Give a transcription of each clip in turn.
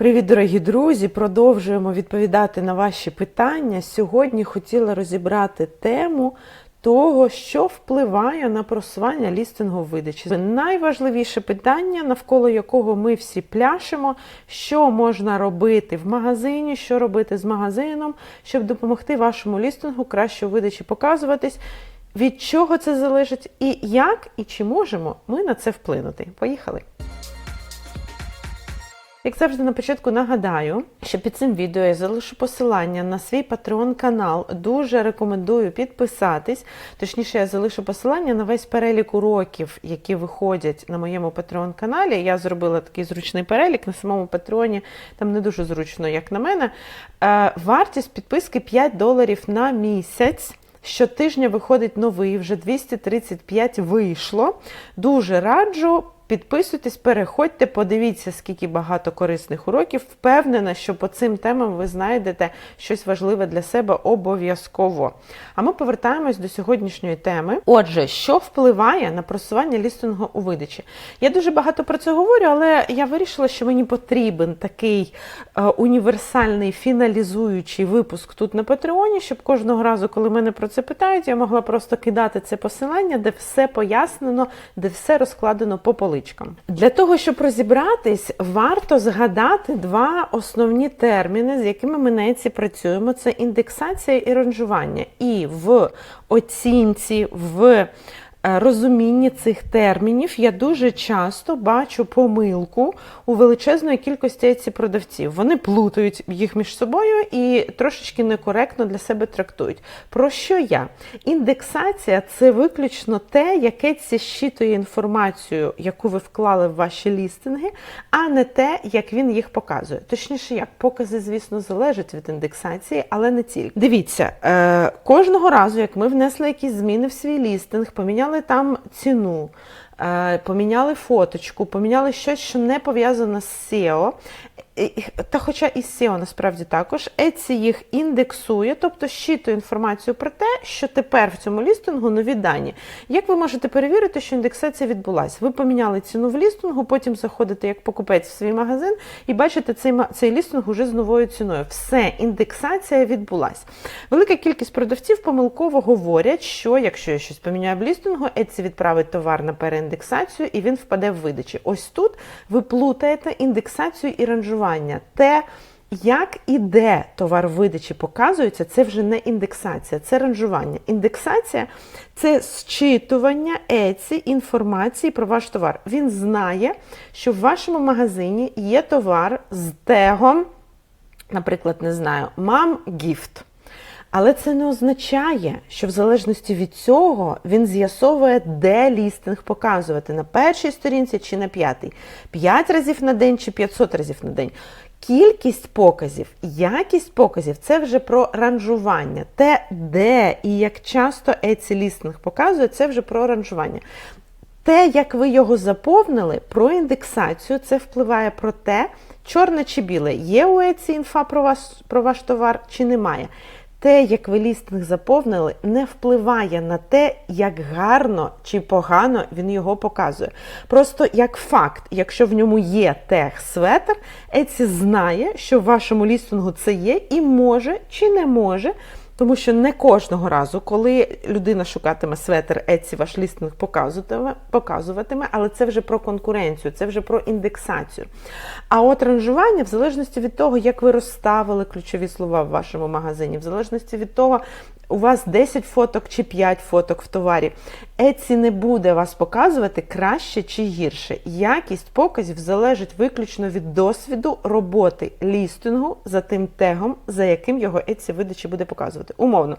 Привіт, дорогі друзі! Продовжуємо відповідати на ваші питання. Сьогодні хотіла розібрати тему того, що впливає на просування лістингу видачі. Найважливіше питання, навколо якого ми всі пляшемо, що можна робити в магазині, що робити з магазином, щоб допомогти вашому лістингу краще у видачі показуватись. Від чого це залежить, і як і чи можемо ми на це вплинути? Поїхали! Як завжди на початку нагадаю, що під цим відео я залишу посилання на свій Patreon канал. Дуже рекомендую підписатись. Точніше, я залишу посилання на весь перелік уроків, які виходять на моєму Patreon каналі. Я зробила такий зручний перелік на самому Патреоні, там не дуже зручно, як на мене. Е, Вартість підписки 5 доларів на місяць. Щотижня виходить новий, вже 235 вийшло. Дуже раджу. Підписуйтесь, переходьте, подивіться, скільки багато корисних уроків. Впевнена, що по цим темам ви знайдете щось важливе для себе обов'язково. А ми повертаємось до сьогоднішньої теми. Отже, що впливає на просування лістингу у видачі? Я дуже багато про це говорю, але я вирішила, що мені потрібен такий е, універсальний фіналізуючий випуск тут на Патреоні, щоб кожного разу, коли мене про це питають, я могла просто кидати це посилання, де все пояснено, де все розкладено по поличкам. Для того, щоб розібратись, варто згадати два основні терміни, з якими ми на ЕЦІ працюємо: це індексація і ранжування. І в оцінці, в розумінні цих термінів я дуже часто бачу помилку у величезної кількості еці продавців. Вони плутають їх між собою і трошечки некоректно для себе трактують. Про що я? Індексація це виключно те, яке ці щитує інформацію, яку ви вклали в ваші лістинги, а не те, як він їх показує. Точніше, як покази, звісно, залежать від індексації, але не тільки. Дивіться, е, кожного разу, як ми внесли якісь зміни в свій лістинг, поміняли там ціну. е, Поміняли фоточку, поміняли щось, що не пов'язане з SEO. Та хоча і SEO насправді також, Etsy їх індексує, тобто щитує інформацію про те, що тепер в цьому лістингу нові дані. Як ви можете перевірити, що індексація відбулася? Ви поміняли ціну в лістингу, потім заходите як покупець в свій магазин і бачите цей, цей лістинг уже з новою ціною. Все, індексація відбулася. Велика кількість продавців помилково говорять, що якщо я щось поміняю в лістингу, Etsy відправить товар на переіндексацію і він впаде в видачі. Ось тут ви плутаєте індексацію і ранжування. Те, як і де товар видачі показується, це вже не індексація, це ранжування. Індексація це зчитування еці інформації про ваш товар. Він знає, що в вашому магазині є товар з тегом, наприклад, не знаю, мам гіфт. Але це не означає, що в залежності від цього він з'ясовує, де лістинг показувати на першій сторінці чи на п'ятій. 5 разів на день чи 500 разів на день. Кількість показів, якість показів це вже про ранжування. Те, де і як часто Etsy лістинг показує, це вже про ранжування. Те, як ви його заповнили, про індексацію, це впливає про те, чорне чи біле, є у Etsy інфа про, вас, про ваш товар чи немає. Те, як ви лістинг заповнили, не впливає на те, як гарно чи погано він його показує. Просто як факт, якщо в ньому є тег светр, Etsy знає, що в вашому лістингу це є, і може чи не може. Тому що не кожного разу, коли людина шукатиме светр, Etsy ваш лістинг показуватиме, але це вже про конкуренцію, це вже про індексацію. А от ранжування, в залежності від того, як ви розставили ключові слова в вашому магазині, в залежності від того, у вас 10 фоток чи 5 фоток в товарі, Etsy не буде вас показувати краще чи гірше. Якість показів залежить виключно від досвіду роботи лістингу за тим тегом, за яким його Etsy видачі буде показувати. Умовно.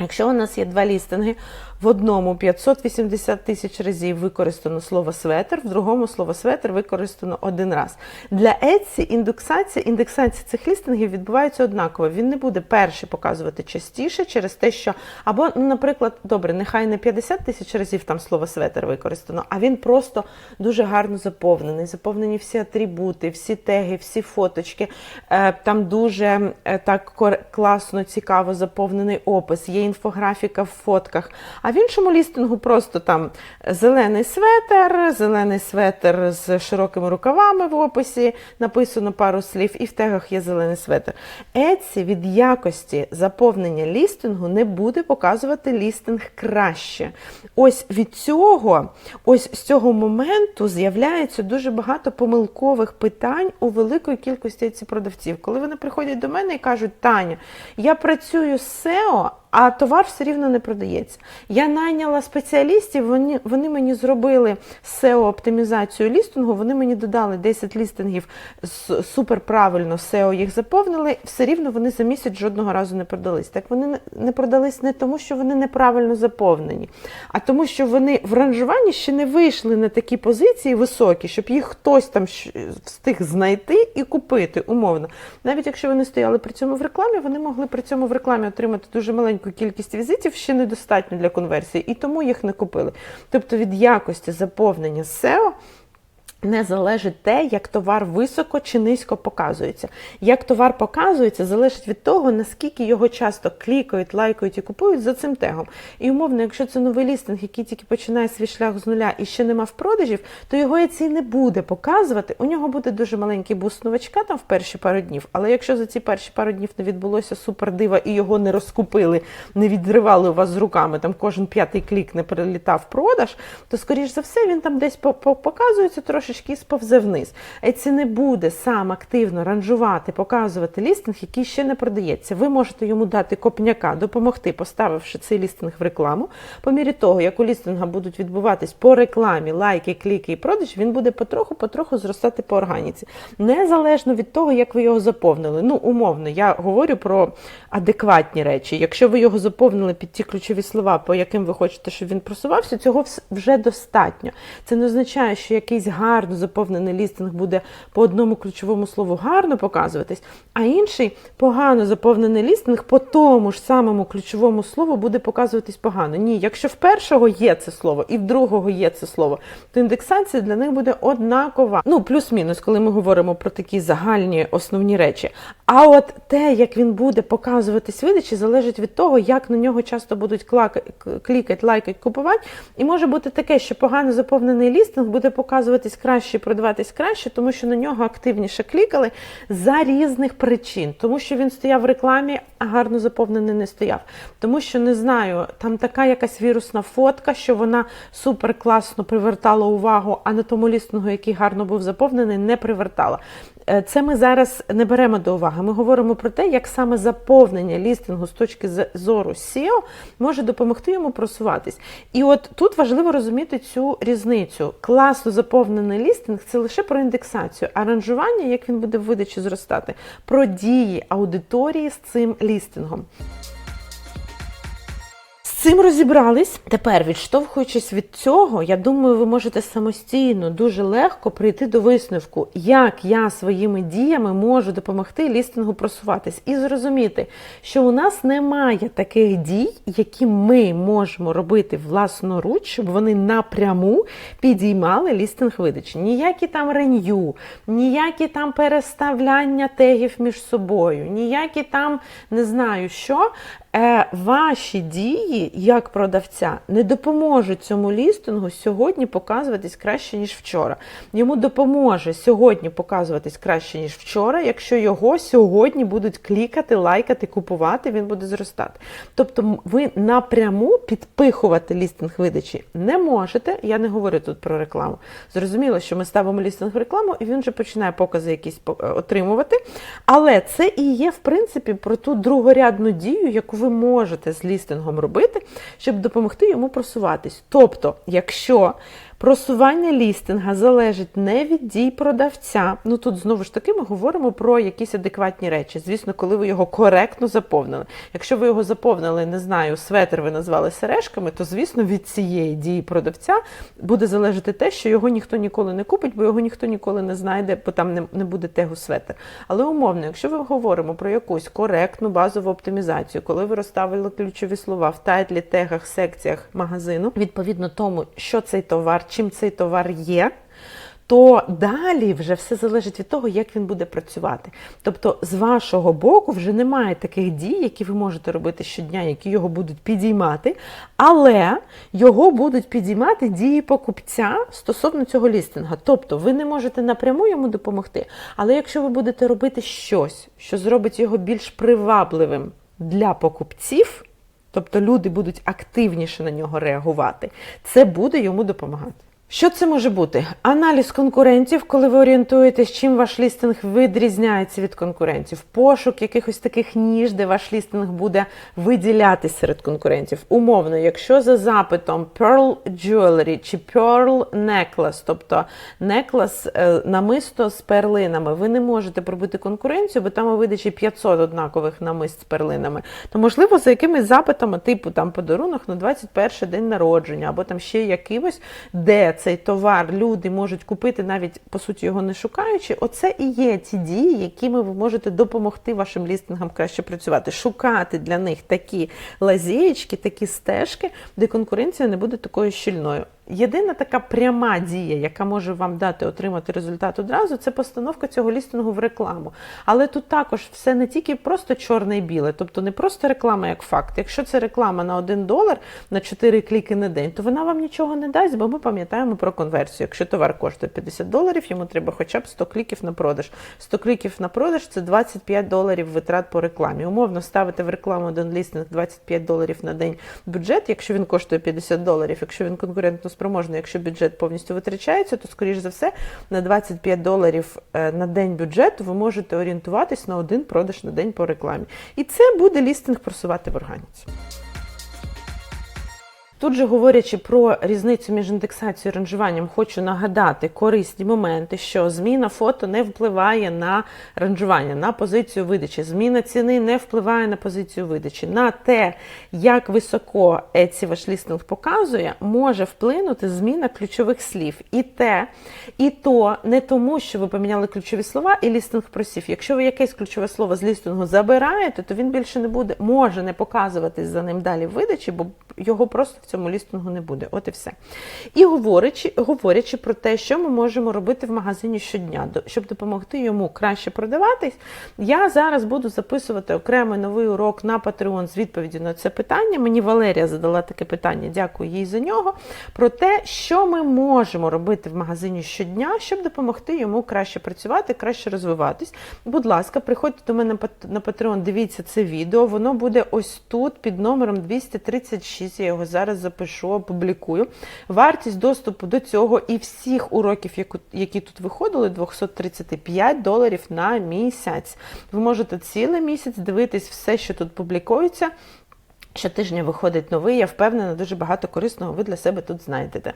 Якщо у нас є два лістинги, в одному 580 тисяч разів використано слово светр, в другому слово светр використано один раз. Для Etsy індексація, індексація цих лістингів відбувається однаково. Він не буде перший показувати частіше через те, що або, ну, наприклад, добре, нехай не 50 тисяч разів там слово светр використано, а він просто дуже гарно заповнений. Заповнені всі атрибути, всі теги, всі фоточки. Е, Там дуже е, так класно, цікаво заповнений опис. Є інфографіка в фотках. А в іншому лістингу просто там зелений светер, зелений светер з широкими рукавами в описі, написано пару слів, і в тегах є зелений светер. Etsy від якості заповнення лістингу не буде показувати лістинг краще. Ось від цього, ось з цього моменту з'являється дуже багато помилкових питань у великої кількості ці продавців. Коли вони приходять до мене і кажуть, Таня, я працюю з SEO, а товар все рівно не продається. Я найняла спеціалістів, вони вони мені зробили SEO-оптимізацію лістингу, вони мені додали 10 лістингів супер правильно, SEO їх заповнили, все рівно вони за місяць жодного разу не продались. Так вони не продались не тому, що вони неправильно заповнені, а тому, що вони в ранжуванні ще не вийшли на такі позиції високі, щоб їх хтось там встиг знайти і купити умовно. Навіть якщо вони стояли при цьому в рекламі, вони могли при цьому в рекламі отримати дуже маленьку маленьку кількість візитів ще недостатньо для конверсії, і тому їх не купили. Тобто від якості заповнення SEO не залежить те, як товар високо чи низько показується. Як товар показується, залежить від того, наскільки його часто клікають, лайкають і купують за цим тегом. І умовно, якщо це новий лістинг, який тільки починає свій шлях з нуля і ще нема в продажів, то його ці не буде показувати. У нього буде дуже маленький буст новачка там в перші пару днів. Але якщо за ці перші пару днів не відбулося супер дива і його не розкупили, не відривали у вас з руками, там кожен п'ятий клік не перелітав в продаж, то скоріш за все він там десь показується трошки трошечки сповзе вниз. Еці не буде сам активно ранжувати, показувати лістинг, який ще не продається. Ви можете йому дати копняка, допомогти, поставивши цей лістинг в рекламу. По мірі того, як у лістинга будуть відбуватись по рекламі, лайки, кліки і продаж, він буде потроху-потроху зростати по органіці. Незалежно від того, як ви його заповнили. Ну, умовно, я говорю про адекватні речі. Якщо ви його заповнили під ті ключові слова, по яким ви хочете, щоб він просувався, цього вже достатньо. Це не означає, що якийсь гарний гарно заповнений лістинг буде по одному ключовому слову гарно показуватись, а інший погано заповнений лістинг по тому ж самому ключовому слову буде показуватись погано. Ні, якщо в першого є це слово і в другого є це слово, то індексація для них буде однакова. Ну, плюс-мінус, коли ми говоримо про такі загальні основні речі. А от те, як він буде показуватись видачі, залежить від того, як на нього часто будуть клікати, лайкати, купувати. І може бути таке, що погано заповнений лістинг буде показуватись краще, продаватись краще, тому що на нього активніше клікали за різних причин, тому що він стояв в рекламі, а гарно заповнений не стояв. Тому що не знаю, там така якась вірусна фотка, що вона супер класно привертала увагу, а на тому лістингу, який гарно був заповнений, не привертала. Е, це ми зараз не беремо до уваги. Ми говоримо про те, як саме заповнення лістингу з точки зору SEO може допомогти йому просуватись. І от тут важливо розуміти цю різницю. Класно заповнений лістинг це лише про індексацію, аранжування, як він буде в видачі зростати, про дії аудиторії з цим лістингом цим розібрались. Тепер, відштовхуючись від цього, я думаю, ви можете самостійно дуже легко прийти до висновку, як я своїми діями можу допомогти лістингу просуватись, і зрозуміти, що у нас немає таких дій, які ми можемо робити власноруч, щоб вони напряму підіймали лістинг видачі. Ніякі там ренью, ніякі там переставляння тегів між собою, ніякі там не знаю що ваші дії як продавця не допоможуть цьому лістингу сьогодні показуватись краще, ніж вчора. Йому допоможе сьогодні показуватись краще, ніж вчора, якщо його сьогодні будуть клікати, лайкати, купувати, він буде зростати. Тобто ви напряму підпихувати лістинг видачі не можете. Я не говорю тут про рекламу. Зрозуміло, що ми ставимо лістинг в рекламу, і він вже починає покази якісь отримувати. Але це і є, в принципі, про ту другорядну дію, яку ви можете з лістингом робити, щоб допомогти йому просуватись. Тобто, якщо Просування лістинга залежить не від дій продавця. Ну тут знову ж таки ми говоримо про якісь адекватні речі. Звісно, коли ви його коректно заповнили. Якщо ви його заповнили, не знаю, светр ви назвали сережками, то звісно від цієї дії продавця буде залежати те, що його ніхто ніколи не купить, бо його ніхто ніколи не знайде, бо там не, не буде тегу светр. Але умовно, якщо ми говоримо про якусь коректну базову оптимізацію, коли ви розставили ключові слова в тайтлі, тегах, секціях магазину, відповідно тому, що цей товар чим цей товар є, то далі вже все залежить від того, як він буде працювати. Тобто, з вашого боку вже немає таких дій, які ви можете робити щодня, які його будуть підіймати, але його будуть підіймати дії покупця стосовно цього лістинга. Тобто, ви не можете напряму йому допомогти, але якщо ви будете робити щось, що зробить його більш привабливим для покупців. Тобто люди будуть активніше на нього реагувати, це буде йому допомагати. Що це може бути? Аналіз конкурентів, коли ви орієнтуєтесь, чим ваш лістинг відрізняється від конкурентів, пошук якихось таких ніж, де ваш лістинг буде виділятись серед конкурентів. Умовно, якщо за запитом Pearl Jewelry чи Pearl Necklace, тобто е, намисто з перлинами, ви не можете пробити конкуренцію, бо там у видачі 500 однакових намист з перлинами, то можливо за якимись запитами, типу там подарунок на 21 день народження, або там ще якимось, де цей товар люди можуть купити, навіть по суті його не шукаючи. Оце і є ті дії, якими ви можете допомогти вашим лістингам краще працювати, шукати для них такі лазієчки, такі стежки, де конкуренція не буде такою щільною. Єдина така пряма дія, яка може вам дати отримати результат одразу, це постановка цього лістингу в рекламу. Але тут також все не тільки просто чорне і біле, тобто не просто реклама як факт. Якщо це реклама на 1 долар на 4 кліки на день, то вона вам нічого не дасть, бо ми пам'ятаємо про конверсію. Якщо товар коштує 50 доларів, йому треба хоча б 100 кліків на продаж. 100 кліків на продаж це 25 доларів витрат по рекламі. Умовно ставити в рекламу один лістинг 25 доларів на день бюджет, якщо він коштує 50 доларів, якщо він конкурентно спроможний, якщо бюджет повністю витрачається, то, скоріш за все, на 25 доларів е, на день бюджету ви можете орієнтуватись на один продаж на день по рекламі. І це буде лістинг просувати в органіці. Тут же говорячи про різницю між індексацією і ранжуванням, хочу нагадати корисні моменти, що зміна фото не впливає на ранжування, на позицію видачі. Зміна ціни не впливає на позицію видачі. На те, як високо Etsy ваш лістинг показує, може вплинути зміна ключових слів. І те, і то не тому, що ви поміняли ключові слова, і лістинг просів. Якщо ви якесь ключове слово з лістингу забираєте, то він більше не буде, може не показуватись за ним далі в видачі, бо його просто цьому лістингу не буде. От і все. І говорячи, говорячи про те, що ми можемо робити в магазині щодня, щоб допомогти йому краще продаватись, я зараз буду записувати окремий новий урок на Patreon з відповіді на це питання. Мені Валерія задала таке питання, дякую їй за нього. Про те, що ми можемо робити в магазині щодня, щоб допомогти йому краще працювати, краще розвиватись. Будь ласка, приходьте до мене на Patreon, дивіться це відео. Воно буде ось тут під номером 236. Я його зараз запишу, опублікую. Вартість доступу до цього і всіх уроків, які тут виходили, 235 доларів на місяць. Ви можете цілий місяць дивитись все, що тут публікується. Щотижня виходить новий. Я впевнена, дуже багато корисного ви для себе тут знайдете.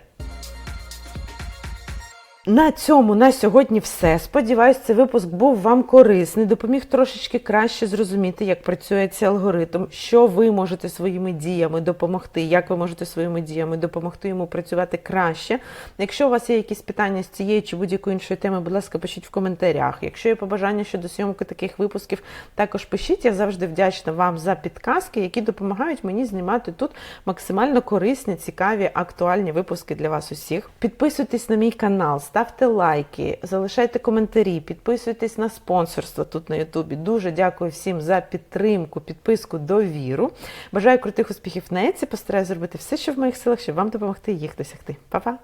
На цьому на сьогодні все. Сподіваюсь, цей випуск був вам корисний, допоміг трошечки краще зрозуміти, як працює цей алгоритм, що ви можете своїми діями допомогти, як ви можете своїми діями допомогти йому працювати краще. Якщо у вас є якісь питання з цієї чи будь-якої іншої теми, будь ласка, пишіть в коментарях. Якщо є побажання щодо зйомки таких випусків, також пишіть. Я завжди вдячна вам за підказки, які допомагають мені знімати тут максимально корисні, цікаві, актуальні випуски для вас усіх. Підписуйтесь на мій канал, ставте лайки, залишайте коментарі, підписуйтесь на спонсорство тут на Ютубі. Дуже дякую всім за підтримку, підписку, довіру. Бажаю крутих успіхів на Еці. Постараюсь зробити все, що в моїх силах, щоб вам допомогти їх досягти. Па-па!